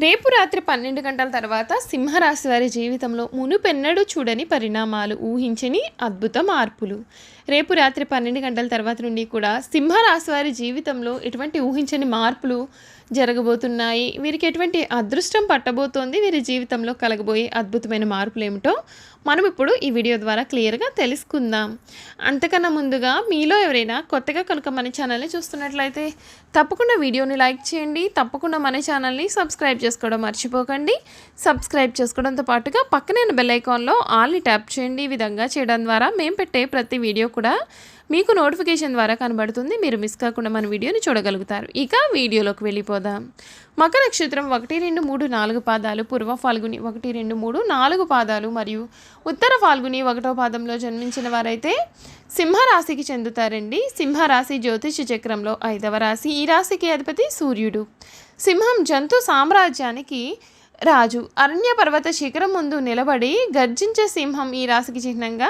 రేపు రాత్రి పన్నెండు గంటల తర్వాత సింహరాశి వారి జీవితంలో మునుపెన్నడూ చూడని పరిణామాలు ఊహించని అద్భుత మార్పులు. రేపు రాత్రి పన్నెండు గంటల తర్వాత నుండి కూడా సింహరాశి వారి జీవితంలో ఎటువంటి ఊహించని మార్పులు జరగబోతున్నాయి. వీరికి ఎటువంటి అదృష్టం పట్టబోతోంది? వీరి జీవితంలో కలగబోయే అద్భుతమైన మార్పులు ఏమిటో మనం ఇప్పుడు ఈ వీడియో ద్వారా క్లియర్గా తెలుసుకుందాం. అంతకన్నా ముందుగా మీలో ఎవరైనా కొత్తగా కనుక మన ఛానల్ని చూస్తున్నట్లయితే తప్పకుండా వీడియోని లైక్ చేయండి. తప్పకుండా మన ఛానల్ని సబ్స్క్రైబ్ చేసుకోవడం మర్చిపోకండి. సబ్స్క్రైబ్ చేసుకోవడంతో పాటుగా పక్కనే బెల్ ఐకాన్లో ఆల్ని ట్యాప్ చేయండి. ఈ విధంగా చేయడం ద్వారా మేము పెట్టే ప్రతి వీడియో కూడా మీకు నోటిఫికేషన్ ద్వారా కనబడుతుంది. మీరు మిస్ కాకుండా మన వీడియోని చూడగలుగుతారు. ఇక వీడియోలోకి వెళ్ళిపోదాం మకర నక్షత్రం ఒకటి రెండు మూడు నాలుగు పాదాలు పూర్వ ఫాల్గుని ఒకటి రెండు మూడు నాలుగు పాదాలు మరియు ఉత్తర ఫాల్గుని ఒకటో పాదంలో జన్మించిన వారైతే సింహరాశికి చెందుతారండి. సింహరాశి జ్యోతిష చక్రంలో ఐదవ రాశి. ఈ రాశికి అధిపతి సూర్యుడు. సింహం జంతు సామ్రాజ్యానికి రాజు అరణ్య పర్వత శిఖరం ముందు నిలబడి గర్జించే సింహం ఈ రాశికి చిహ్నంగా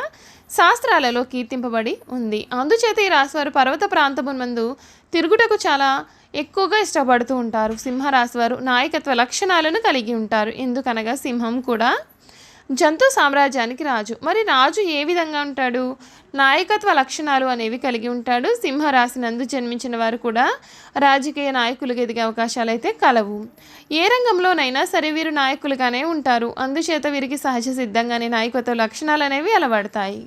శాస్త్రాలలో కీర్తింపబడి ఉంది. అందుచేత ఈ రాశివారు పర్వత ప్రాంతము ముందు తిరుగుటకు చాలా ఎక్కువగా ఇష్టపడుతూ ఉంటారు. సింహరాశివారు నాయకత్వ లక్షణాలను కలిగి ఉంటారు. ఎందుకనగా సింహం కూడా జంతు సామ్రాజ్యానికి రాజు. మరి రాజు ఏ విధంగా ఉంటాడు? నాయకత్వ లక్షణాలు అనేవి కలిగి ఉంటాడు. సింహరాశి నందు జన్మించిన వారు కూడా రాజకీయ నాయకులుగా ఎదిగే అవకాశాలు అయితే కలవు. ఏ రంగంలోనైనా సరే వీరు నాయకులుగానే ఉంటారు. అందుచేత వీరికి సహజ సిద్ధంగానే నాయకత్వ లక్షణాలు అనేవి అలవడతాయి.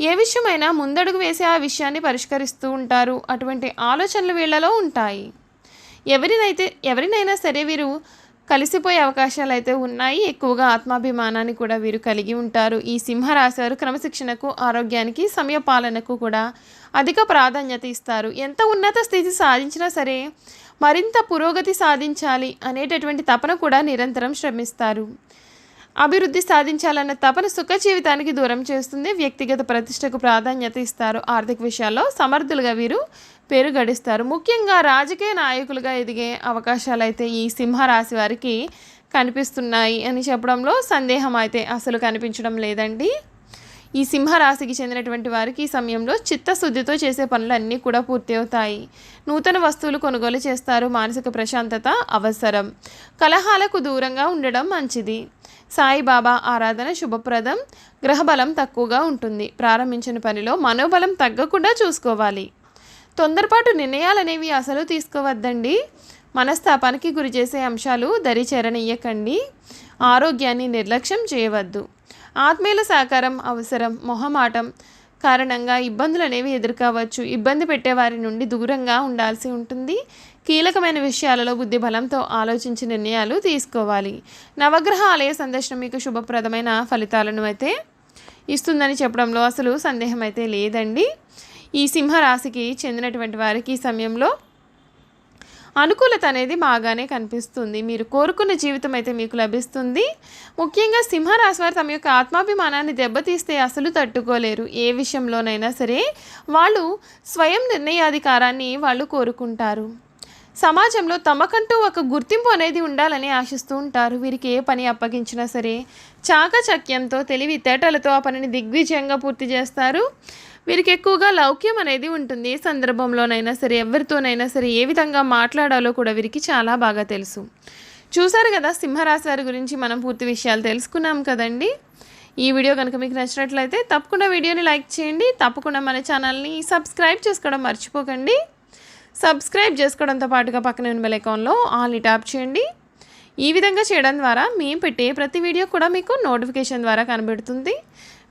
ఏ విషయమైనా ముందడుగు వేసి ఆ విషయాన్ని పరిష్కరిస్తూ ఉంటారు. అటువంటి ఆలోచనలు వీళ్ళలో ఉంటాయి. ఎవరినైతే ఎవరినైనా సరే వీరు కలిసిపోయే అవకాశాలు అయితే ఉన్నాయి. ఎక్కువగా ఆత్మాభిమానాన్ని కూడా వీరు కలిగి ఉంటారు. ఈ సింహ వారు క్రమశిక్షణకు ఆరోగ్యానికి సమయపాలనకు కూడా అధిక ప్రాధాన్యత ఇస్తారు. ఎంత ఉన్నత స్థితి సాధించినా సరే మరింత పురోగతి సాధించాలి అనేటటువంటి తపన కూడా నిరంతరం శ్రమిస్తారు. అభివృద్ధి సాధించాలన్న తపన సుఖ జీవితానికి దూరం చేస్తుంది. వ్యక్తిగత ప్రతిష్టకు ప్రాధాన్యత ఇస్తారు. ఆర్థిక విషయాల్లో సమర్థులుగా వీరు పేరు గడిస్తారు. ముఖ్యంగా రాజకీయ నాయకులుగా ఎదిగే అవకాశాలు అయితే ఈ సింహరాశి వారికి కనిపిస్తున్నాయి అని చెప్పడంలో సందేహం అయితే అసలు కనిపించడం లేదండి. ఈ సింహరాశికి చెందినటువంటి వారికి ఈ సమయంలో చిత్తశుద్ధితో చేసే పనులన్నీ కూడా పూర్తి అవుతాయి. నూతన వస్తువులు కొనుగోలు చేస్తారు. మానసిక ప్రశాంతత అవసరం. కలహాలకు దూరంగా ఉండడం మంచిది. సాయిబాబా ఆరాధన శుభప్రదం. గ్రహబలం తక్కువగా ఉంటుంది. ప్రారంభించిన పనిలో మనోబలం తగ్గకుండా చూసుకోవాలి. తొందరపాటు నిర్ణయాలనేవి అసలు తీసుకోవద్దండి. మనస్తాపానికి గురి చేసే అంశాలు దరి చేరనియ్యకండి ఆరోగ్యాన్ని నిర్లక్ష్యం చేయవద్దు. ఆత్మీయుల సహకారం అవసరం. మొహమాటం కారణంగా ఇబ్బందులు అనేవి ఎదుర్కోవచ్చు. ఇబ్బంది పెట్టే వారి నుండి దూరంగా ఉండాల్సి ఉంటుంది. కీలకమైన విషయాలలో బుద్ధి బలంతో ఆలోచించి నిర్ణయాలు తీసుకోవాలి. నవగ్రహ ఆలయ సందర్శనం మీకు శుభప్రదమైన ఫలితాలను అయితే ఇస్తుందని చెప్పడంలో అసలు సందేహం అయితే లేదండి. ఈ సింహరాశికి చెందినటువంటి వారికి ఈ సమయంలో అనుకూలత అనేది బాగానే కనిపిస్తుంది. మీరు కోరుకున్న జీవితం అయితే మీకు లభిస్తుంది. ముఖ్యంగా సింహరాశి వారు తమ యొక్క ఆత్మాభిమానాన్ని దెబ్బతీస్తే అసలు తట్టుకోలేరు. ఏ విషయంలోనైనా సరే వాళ్ళు స్వయం నిర్ణయాధికారాన్ని వాళ్ళు కోరుకుంటారు. సమాజంలో తమకంటూ ఒక గుర్తింపు అనేది ఉండాలని ఆశిస్తూ ఉంటారు. వీరికి ఏ పని అప్పగించినా సరే చాకచక్యంతో తెలివితేటలతో ఆ పనిని దిగ్విజయంగా పూర్తి చేస్తారు. వీరికి ఎక్కువగా లౌక్యం అనేది ఉంటుంది. ఏ సందర్భంలోనైనా సరే ఎవరితోనైనా సరే ఏ విధంగా మాట్లాడాలో కూడా వీరికి చాలా బాగా తెలుసు. చూసారు కదా సింహరాశి వారి గురించి మనం పూర్తి విషయాలు తెలుసుకున్నాం కదండి? ఈ వీడియో కనుక మీకు నచ్చినట్లయితే తప్పకుండా వీడియోని లైక్ చేయండి. తప్పకుండా మన ఛానల్ని సబ్స్క్రైబ్ చేసుకోవడం మర్చిపోకండి. సబ్స్క్రైబ్ చేసుకోవడంతో పాటుగా పక్కన ఉన్న బెల్ ఐకాన్లో ఆల్ని ట్యాప్ చేయండి. ఈ విధంగా చేయడం ద్వారా మేము పెట్టే ప్రతి వీడియో కూడా మీకు నోటిఫికేషన్ ద్వారా కనబడుతుంది.